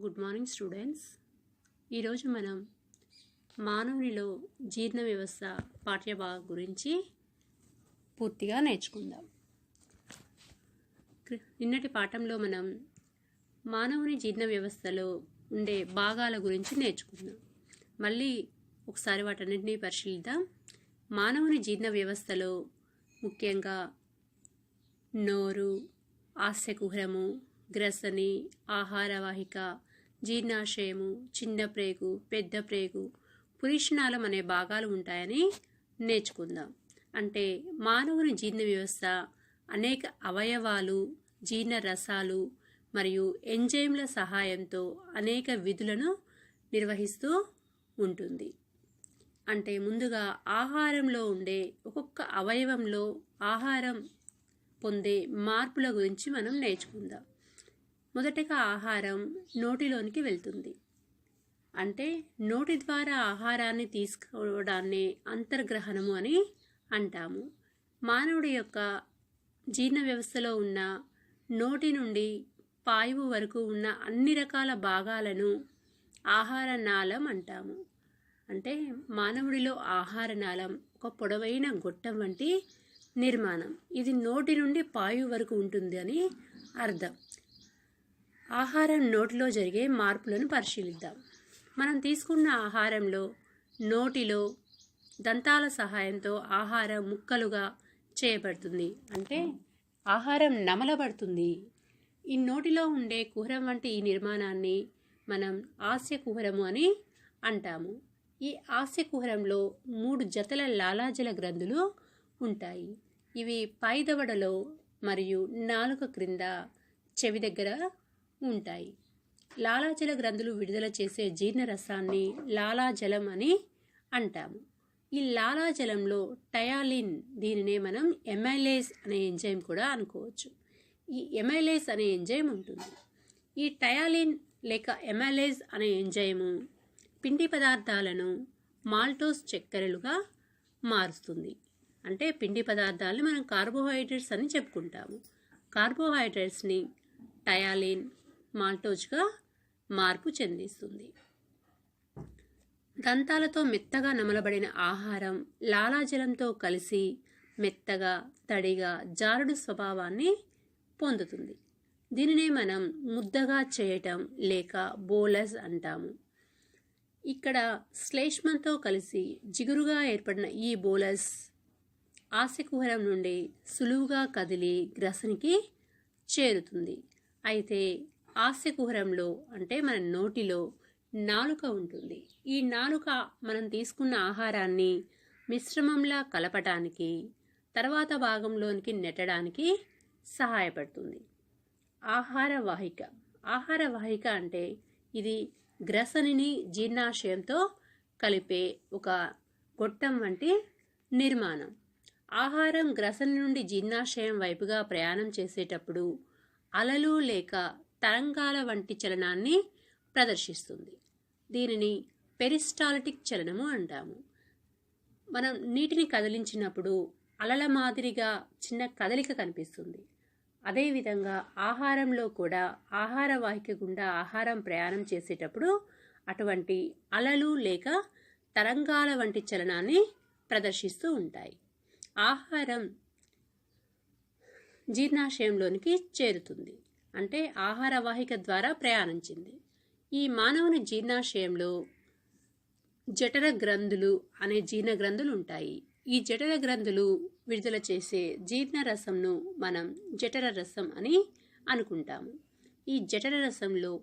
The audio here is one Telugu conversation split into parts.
Good morning students. ఈరోజు మనం మానవునిలో జీర్ణ వ్యవస్థ పాఠ్యభాగం గురించి పూర్తిగా నేర్చుకుందాం. నిన్నటి పాఠంలో మనం మానవుని జీర్ణ వ్యవస్థలో ఉండే భాగాల గురించి నేర్చుకుందాం. మళ్ళీ ఒకసారి వాటన్నింటినీ పరిశీలిద్దాం. మానవుని జీర్ణ వ్యవస్థలో ముఖ్యంగా నోరు ఆస్యకుహరము గ్రసని ఆహారవాహిక జీర్ణాశయము చిన్న ప్రేగు పెద్ద ప్రేగు పురీషణాలం అనే భాగాలు ఉంటాయని నేర్చుకుందాం. అంటే మానవుని జీర్ణ వ్యవస్థ అనేక అవయవాలు జీర్ణ రసాలు మరియు ఎంజైమ్ల సహాయంతో అనేక విధులను నిర్వహిస్తూ ఉంటుంది. అంటే ముందుగా ఆహారంలో ఉండే ఒక్కొక్క అవయవంలో ఆహారం పొందే మార్పుల గురించి మనం నేర్చుకుందాం. మొదటగా ఆహారం నోటిలోనికి వెళ్తుంది. అంటే నోటి ద్వారా ఆహారాన్ని తీసుకోవడాన్ని అంతర్గ్రహణము అని అంటాము. మానవుడి యొక్క జీర్ణ వ్యవస్థలో ఉన్న నోటి నుండి పాయువు వరకు ఉన్న అన్ని రకాల భాగాలను ఆహార నాళం అంటాము. అంటే మానవుడిలో ఆహార నాళం ఒక పొడవైన గొట్టం వంటి నిర్మాణం. ఇది నోటి నుండి పాయువు వరకు ఉంటుంది అని అర్థం. ఆహారం నోటిలో జరిగే మార్పులను పరిశీలిద్దాం. మనం తీసుకున్న ఆహారంలో నోటిలో దంతాల సహాయంతో ఆహారం ముక్కలుగా చేయబడుతుంది. అంటే ఆహారం నమలబడుతుంది. ఈ నోటిలో ఉండే కుహరం వంటి ఈ నిర్మాణాన్ని మనం ఆస్య కుహరము అని అంటాము. ఈ ఆస్య కుహరంలో మూడు జతల లాలాజల గ్రంథులు ఉంటాయి. ఇవి పైదవడలో మరియు నాలుక క్రింద చెవి దగ్గర ఉంటాయి. లాలాజల గ్రంథులు విడుదల చేసే జీర్ణరసాన్ని లాలాజలం అని అంటాము. ఈ లాలాజలంలో టయాలిన్ దీనినే మనం ఎమైలేస్ అనే ఎంజైమ్ కూడా అనుకోవచ్చు. ఈ ఎమైలేస్ అనే ఎంజైమ్ ఉంటుంది. ఈ టయాలిన్ లేక ఎమైలేజ్ అనే ఎంజైము పిండి పదార్థాలను మాల్టోస్ చక్కెరలుగా మారుస్తుంది. అంటే పిండి పదార్థాలను మనం కార్బోహైడ్రేట్స్ అని చెప్పుకుంటాము. కార్బోహైడ్రేట్స్ని టయాలిన్ మాల్టోజ్గా మార్పు చెందిస్తుంది. దంతాలతో మెత్తగా నమలబడిన ఆహారం లాలాజలంతో కలిసి మెత్తగా తడిగా జారుడు స్వభావాన్ని పొందుతుంది. దీనినే మనం ముద్దగా చేయటం లేక బోలస్ అంటాము. ఇక్కడ శ్లేష్మంతో కలిసి జిగురుగా ఏర్పడిన ఈ బోలస్ ఆశకుహరం నుండి సులువుగా కదిలి గ్రసనికి చేరుతుంది. అయితే ఆస్యకుహరంలో అంటే మన నోటిలో నాలుక ఉంటుంది. ఈ నాలుక మనం తీసుకున్న ఆహారాన్ని మిశ్రమంలా కలపటానికి తర్వాత భాగంలోనికి నెట్టడానికి సహాయపడుతుంది. ఆహార వాహిక. ఆహార వాహిక అంటే ఇది గ్రసనిని జీర్ణాశయంతో కలిపే ఒక గొట్టం వంటి నిర్మాణం. ఆహారం గ్రసని నుండి జీర్ణాశయం వైపుగా ప్రయాణం చేసేటప్పుడు అలలు లేక తరంగాల వంటి చలనాన్ని ప్రదర్శిస్తుంది. దీనిని పెరిస్టాలిటిక్ చలనము అంటాము. మనం నీటిని కదిలించినప్పుడు అలల మాదిరిగా చిన్న కదలిక కనిపిస్తుంది. అదేవిధంగా ఆహారంలో కూడా ఆహార వాహిక గుండా ఆహారం ప్రయాణం చేసేటప్పుడు అటువంటి అలలు లేక తరంగాల వంటి చలనాన్ని ప్రదర్శిస్తూ ఉంటాయి. ఆహారం జీర్ణాశయంలోనికి చేరుతుంది. అంటే ఆహార వాహిక ద్వారా ప్రయాణించింది. ఈ మానవుని జీర్ణాశయంలో జఠర గ్రంథులు అనే జీర్ణ గ్రంథులు ఉంటాయి. ఈ జఠర గ్రంథులు విడుదల చేసే జీర్ణ రసంను మనం జఠర రసం అని అనుకుంటాము. ఈ జఠర రసంలో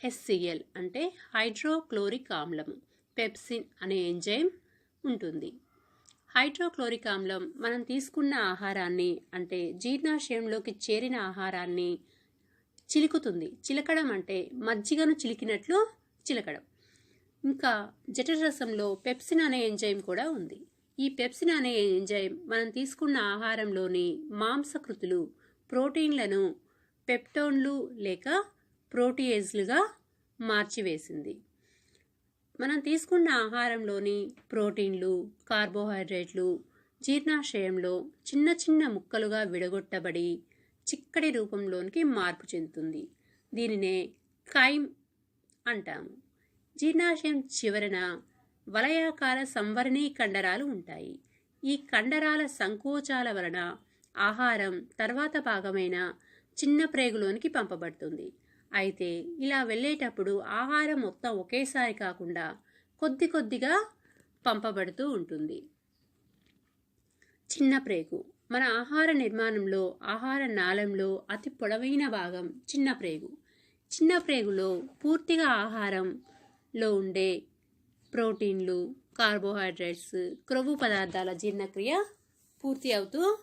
హెచ్సిఎల్ అంటే హైడ్రోక్లోరిక్ ఆమ్లం పెప్సిన్ అనే ఎంజైమ్ ఉంటుంది. హైడ్రోక్లోరిక్ ఆమ్లం మనం తీసుకున్న ఆహారాన్ని అంటే జీర్ణాశయంలోకి చేరిన ఆహారాన్ని చిలుకుతుంది. చిలకడం అంటే మజ్జిగను చిలికినట్లు చిలకడం. ఇంకా జఠర రసంలో పెప్సిన్ అనే ఎంజైమ్ కూడా ఉంది. ఈ పెప్సిన్ అనే ఎంజైమ్ మనం తీసుకున్న ఆహారంలోని మాంసకృతులు ప్రోటీన్లను పెప్టోన్లు లేక ప్రోటీయేజ్లుగా మార్చివేసింది. మనం తీసుకున్న ఆహారంలోని ప్రోటీన్లు కార్బోహైడ్రేట్లు జీర్ణాశయంలో చిన్న చిన్న ముక్కలుగా విడగొట్టబడి చిక్కడి రూపంలోనికి మార్పు చెందుతుంది. దీనినే కైమ్ అంటాము. జీర్ణాశయం చివరన వలయాకార సంవరణీ కండరాలు ఉంటాయి. ఈ కండరాల సంకోచాల వలన ఆహారం తర్వాత భాగమైన చిన్న ప్రేగులోనికి పంపబడుతుంది. అయితే ఇలా వెళ్ళేటప్పుడు ఆహారం మొత్తం ఒకేసారి కాకుండా కొద్ది కొద్దిగా పంపబడుతూ ఉంటుంది. చిన్న ప్రేగు మన ఆహార నిర్మాణంలో ఆహార నాళంలో అతి పొడవైన భాగం చిన్న ప్రేగు. చిన్న ప్రేగులో పూర్తిగా ఆహారంలో ఉండే ప్రోటీన్లు కార్బోహైడ్రేట్స్ క్రొవ్వు పదార్థాల జీర్ణక్రియ పూర్తి అవుతూ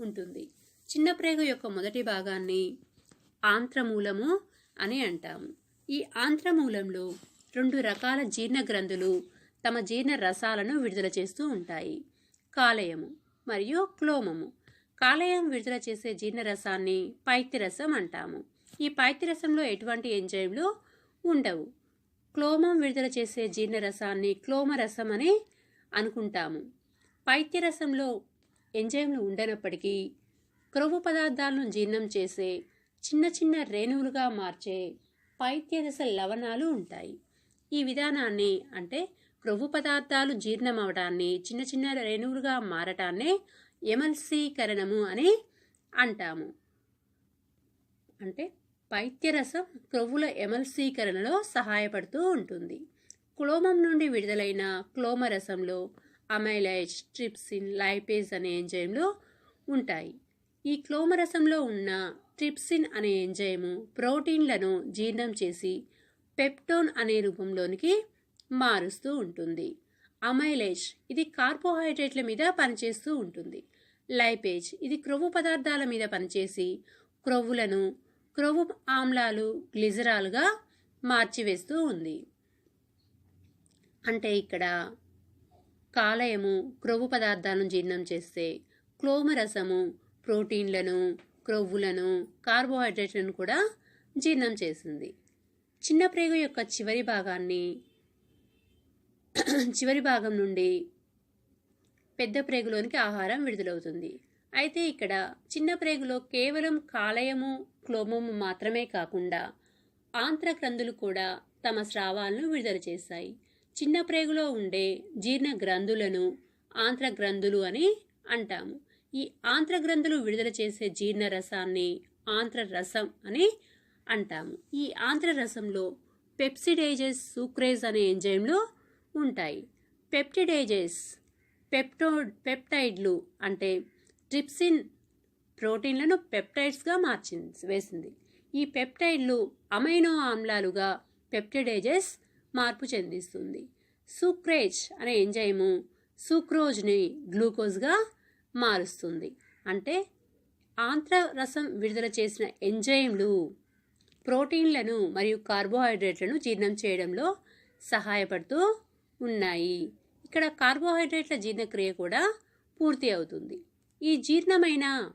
ఉంటుంది. చిన్న ప్రేగు యొక్క మొదటి భాగాన్ని ఆంత్రమూలము అని అంటాము. ఈ ఆంత్రమూలంలో రెండు రకాల జీర్ణ గ్రంథులు తమ జీర్ణ రసాలను విడుదల చేస్తూ ఉంటాయి. కాలేయము. మరియు క్లోమము. కాలేయం విడుదల చేసే జీర్ణరసాన్ని పైత్యరసం అంటాము. ఈ పైత్యరసంలో ఎటువంటి ఎంజైమ్లు ఉండవు. క్లోమం విడుదల చేసే జీర్ణరసాన్ని క్లోమరసం అని అనుకుంటాము. పైత్యరసంలో ఎంజైమ్లు ఉండనప్పటికీ క్రొవ్వు పదార్థాలను జీర్ణం చేసే చిన్న చిన్న రేణువులుగా మార్చే పైత్యరస లవణాలు ఉంటాయి. ఈ విధానాన్ని అంటే క్రొవ్వు పదార్థాలు జీర్ణమవడాన్ని చిన్న చిన్న రేణువులుగా మారటాన్నే ఎమల్సీకరణము అని అంటాము. అంటే పైత్యరసం క్రొవ్వుల ఎమల్సీకరణలో సహాయపడుతూ ఉంటుంది. క్లోమం నుండి విడుదలైన క్లోమరసంలో అమైలైజ్ ట్రిప్సిన్ లైపేజ్ అనే ఎంజైమ్లు ఉంటాయి. ఈ క్లోమరసంలో ఉన్న ట్రిప్సిన్ అనే ఎంజైము ప్రోటీన్లను జీర్ణం చేసి పెప్టోన్ అనే రూపంలోనికి మారుస్తూ ఉంటుంది. అమైలేజ్ ఇది కార్బోహైడ్రేట్ల మీద పనిచేస్తూ ఉంటుంది. లైపేజ్ ఇది క్రొవ్వు పదార్థాల మీద పనిచేసి క్రొవ్వులను క్రొవ్వు ఆమ్లాలు గ్లిజరాలుగా మార్చివేస్తూ ఉంది. అంటే ఇక్కడ కాలయము క్రొవ్వు పదార్థాలను జీర్ణం చేస్తే క్లోమరసము ప్రోటీన్లను క్రొవ్వులను కార్బోహైడ్రేట్లను కూడా జీర్ణం చేసింది. చిన్న ప్రేగు యొక్క చివరి భాగాన్ని చివరి భాగం నుండి పెద్ద ప్రేగులోనికి ఆహారం విడుదలవుతుంది. అయితే ఇక్కడ చిన్న ప్రేగులో కేవలం కాలయము క్లోమము మాత్రమే కాకుండా ఆంత్రగ్రంథులు కూడా తమ స్రావాలను విడుదల చేస్తాయి చిన్న ప్రేగులో ఉండే జీర్ణ గ్రంథులను ఆంత్రగ్రంథులు అని అంటాము. ఈ ఆంత్రగ్రంథులు విడుదల చేసే జీర్ణ రసాన్ని ఆంత్రరసం అని అంటాము. ఈ ఆంత్రరసంలో పెప్సిడేజెస్ సూక్రేజ్ అనే ఎంజైమ్లో ఉంటాయి. పెప్టిడేజెస్ పెప్టో పెప్టైడ్లు అంటే ట్రిప్సిన్ ప్రోటీన్లను పెప్టైడ్స్గా మార్చింది వేసింది. ఈ పెప్టైడ్లు అమైనో ఆమ్లాలుగా పెప్టిడేజెస్ మార్పు చెందిస్తుంది. సూక్రేజ్ అనే ఎంజైము సూక్రోజ్ని గ్లూకోజ్గా మారుస్తుంది. అంటే ఆంత్రరసం విడుదల చేసిన ఎంజైమ్లు ప్రోటీన్లను మరియు కార్బోహైడ్రేట్లను జీర్ణం చేయడంలో సహాయపడుతూ ఉన్నాయి. ఇక్కడ కార్బోహైడ్రేట్ల జీర్ణక్రియ కూడా పూర్తి అవుతుంది. ఈ జీర్ణమైన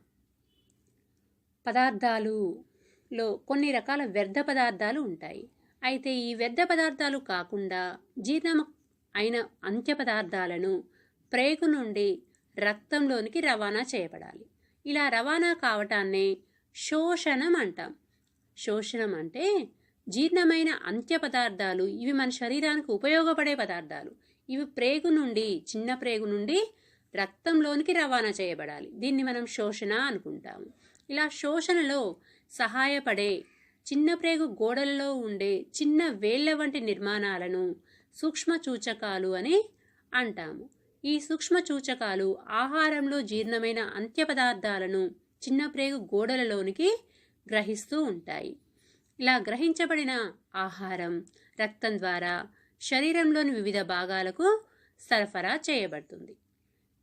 పదార్థాలులో కొన్ని రకాల వ్యర్థ పదార్థాలు ఉంటాయి. అయితే ఈ వ్యర్థ పదార్థాలు కాకుండా జీర్ణం అయిన అంత్య పదార్థాలను ప్రేగు నుండి రక్తంలోనికి రవాణా చేయబడాలి. ఇలా రవాణా కావటాన్నే శోషణం అంటాం. శోషణం అంటే జీర్ణమైన అంత్య పదార్థాలు ఇవి మన శరీరానికి ఉపయోగపడే పదార్థాలు. ఇవి ప్రేగు నుండి చిన్న ప్రేగు నుండి రక్తంలోనికి రవాణా చేయబడాలి. దీన్ని మనం శోషణ అనుకుంటాము. ఇలా శోషణలో సహాయపడే చిన్న ప్రేగు గోడలలో ఉండే చిన్న వేళ్ళ వంటి నిర్మాణాలను సూక్ష్మ సూచకాలు అని అంటాము. ఈ సూక్ష్మ సూచకాలు ఆహారంలో జీర్ణమైన అంత్య పదార్థాలను చిన్న ప్రేగు గోడలలోనికి గ్రహిస్తూ ఉంటాయి. ఇలా గ్రహించబడిన ఆహారం రక్తం ద్వారా శరీరంలోని వివిధ భాగాలకు సరఫరా చేయబడుతుంది.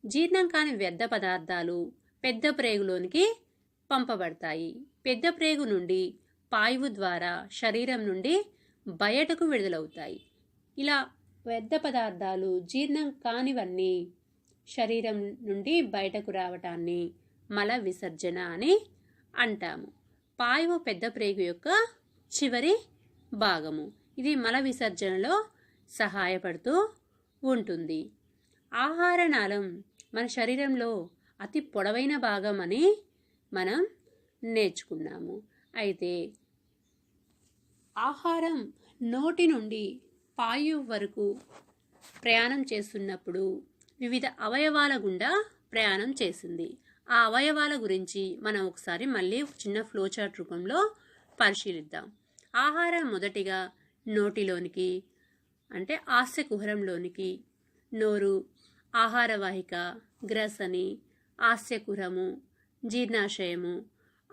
జీర్ణం కాని వ్యర్థ పదార్థాలు పెద్ద ప్రేగులోనికి పంపబడతాయి. పెద్ద ప్రేగు నుండి పాయువు ద్వారా శరీరం నుండి బయటకు విడుదలవుతాయి. ఇలా వ్యర్థ పదార్థాలు జీర్ణం కానివన్నీ శరీరం నుండి బయటకు రావటాన్ని మల విసర్జన అని అంటాము. పాయువు పెద్ద ప్రేగు యొక్క చివరి భాగము. ఇది మల విసర్జనలో సహాయపడుతూ ఉంటుంది. ఆహార నాళం మన శరీరంలో అతి పొడవైన భాగం అని మనం నేర్చుకున్నాము. అయితే ఆహారం నోటి నుండి పాయు వరకు ప్రయాణం చేస్తున్నప్పుడు వివిధ అవయవాల గుండా ప్రయాణం చేసింది. ఆ అవయవాల గురించి మనం ఒకసారి మళ్ళీ ఒక చిన్న ఫ్లోచార్ట్ రూపంలో పరిశీలిద్దాం. ఆహారం మొదటిగా నోటిలోనికి అంటే ఆస్య కుహరంలోనికి నోరు ఆహారవాహిక గ్రసని ఆస్యకుహరము జీర్ణాశయము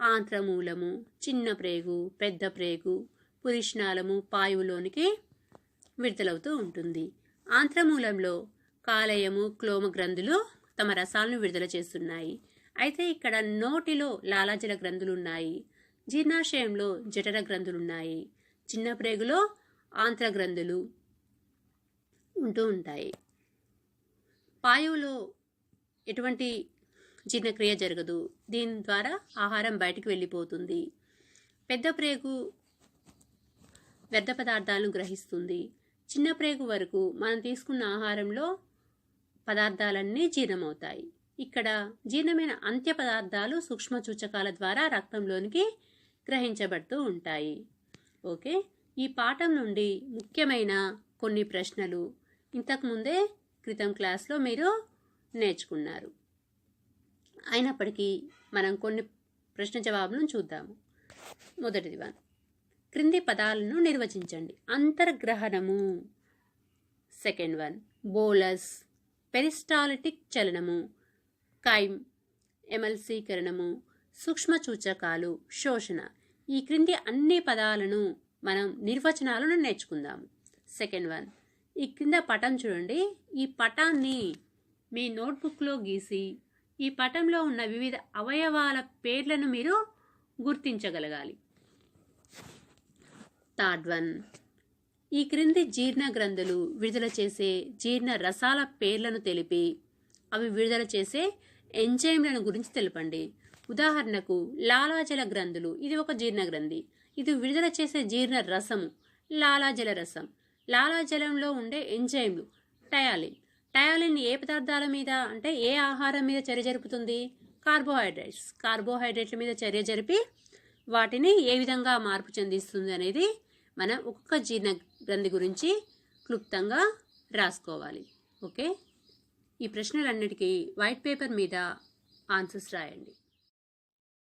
ఆంత్రమూలము చిన్న ప్రేగు పెద్ద ప్రేగు పురిష్ణాలము పాయువులోనికి విడుదలవుతూ ఉంటుంది. ఆంత్రమూలంలో కాలేయము క్లోమ గ్రంథులు తమ రసాలను విడుదల చేస్తున్నాయి. అయితే ఇక్కడ నోటిలో లాలాజల గ్రంథులు ఉన్నాయి. జీర్ణాశయంలో జఠర గ్రంథులున్నాయి. చిన్న ప్రేగులో ఆంత్రగ్రంథులు ఉంటూ ఉంటాయి. పాయువులో ఎటువంటి జీర్ణక్రియ జరగదు. దీని ద్వారా ఆహారం బయటికి వెళ్ళిపోతుంది. పెద్ద ప్రేగు వ్యర్థ పదార్థాలను గ్రహిస్తుంది. చిన్న ప్రేగు వరకు మనం తీసుకున్న ఆహారంలో పదార్థాలన్నీ జీర్ణమవుతాయి. ఇక్కడ జీర్ణమైన అంత్య పదార్థాలు సూక్ష్మ సూచకాల ద్వారా రక్తంలోనికి గ్రహించబడుతూ ఉంటాయి. ఓకే? ఈ పాఠం నుండి ముఖ్యమైన కొన్ని ప్రశ్నలు ఇంతకుముందే క్రితం క్లాస్లో మీరు నేర్చుకున్నారు. అయినప్పటికీ మనం కొన్ని ప్రశ్న జవాబులను చూద్దాము. మొదటిది వన్. క్రింది పదాలను నిర్వచించండి. అంతర్గ్రహణము. Second one. బోలస్. పెరిస్టాలిటిక్ చలనము. కైమ్. ఎమల్సీకరణము సూక్ష్మ సూచకాలు శోషణ ఈ క్రింది అన్ని పదాలను మనం నిర్వచనాలను నేర్చుకుందాము సెకండ్ వన్. ఈ క్రింద పటం చూడండి. ఈ పటాన్ని మీ నోట్బుక్లో గీసి ఈ పటంలో ఉన్న వివిధ అవయవాల పేర్లను మీరు గుర్తించగలగాలి. Third one. ఈ క్రింది జీర్ణ గ్రంథులు విడుదల చేసే జీర్ణ రసాల పేర్లను తెలిపి అవి విడుదల చేసే ఎంజైమ్లను గురించి తెలపండి. ఉదాహరణకు లాలాజల గ్రంథులు. ఇది ఒక జీర్ణ గ్రంథి. ఇది విడుదల చేసే జీర్ణ రసము. లాలాజల రసం. లాలాజలంలో ఉండే ఎంజైమ్లు. టయాలిన్. టయాలిన్ ఏ పదార్థాల మీద అంటే ఏ ఆహారం మీద చర్య జరుపుతుంది? కార్బోహైడ్రేట్స్. కార్బోహైడ్రేట్ల మీద చర్య జరిపి వాటిని ఏ విధంగా మార్పు చెందిస్తుంది అనేది మనం ఒక్కొక్క జీర్ణ గ్రంథి గురించి క్లుప్తంగా రాసుకోవాలి. ఓకే? ఈ ప్రశ్నలన్నిటికీ వైట్ పేపర్ మీద ఆన్సర్స్ రాయండి.